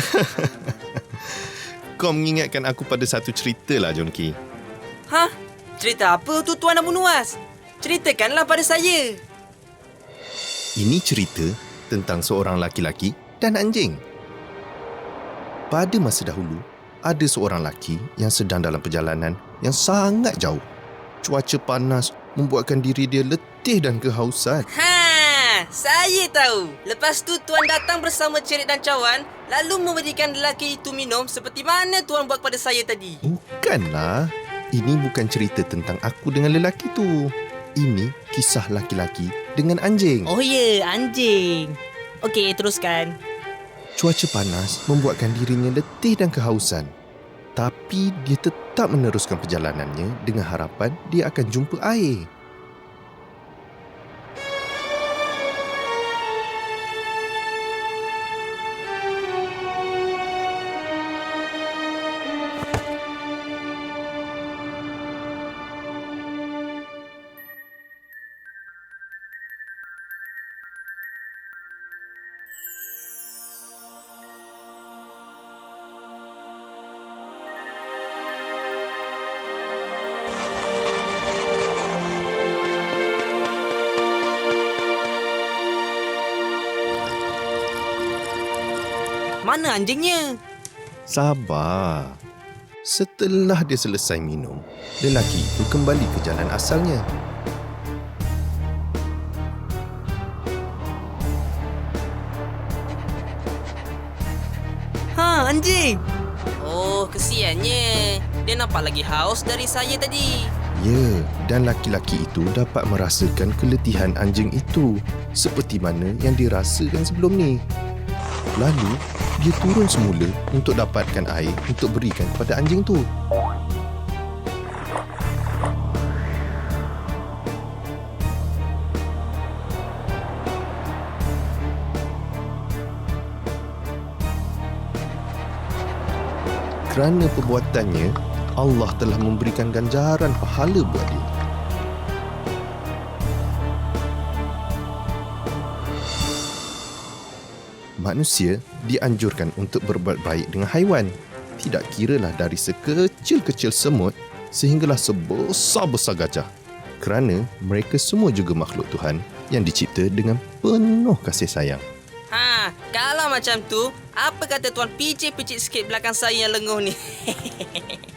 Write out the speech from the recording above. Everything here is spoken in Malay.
Kau mengingatkan aku pada satu cerita lah, Jonki. Hah? Cerita apa tu Tuan Abu Nuwas? Ceritakanlah pada saya. Ini cerita tentang seorang laki-laki dan anjing. Pada masa dahulu, ada seorang laki yang sedang dalam perjalanan yang sangat jauh. Cuaca panas membuatkan diri dia letih dan kehausan. Ha, saya tahu. Lepas tu Tuan datang bersama Cerit dan Cawan lalu memberikan lelaki itu minum seperti mana Tuan buat pada saya tadi. Bukanlah. Ini bukan cerita tentang aku dengan lelaki tu. Ini kisah laki-laki dengan anjing. Oh ya, anjing. Okey, teruskan. Cuaca panas membuatkan dirinya letih dan kehausan. Tapi dia tetap meneruskan perjalanannya dengan harapan dia akan jumpa air. Mana anjingnya? Sabar. Setelah dia selesai minum, lelaki itu kembali ke jalan asalnya. Ha, anjing. Oh, kesiannya. Dia nampak lagi haus dari saya tadi. Ya, dan laki-laki itu dapat merasakan keletihan anjing itu seperti mana yang dirasakan sebelum ni. Lalu, dia turun semula untuk dapatkan air untuk berikan kepada anjing tu. Kerana perbuatannya, Allah telah memberikan ganjaran pahala buat dia. Manusia dianjurkan untuk berbuat baik dengan haiwan. Tidak kiralah dari sekecil-kecil semut sehinggalah sebesar-besar gajah. Kerana mereka semua juga makhluk Tuhan yang dicipta dengan penuh kasih sayang. Ha, kalau macam tu, apa kata Tuan picit-picit sikit belakang saya yang lenguh ni?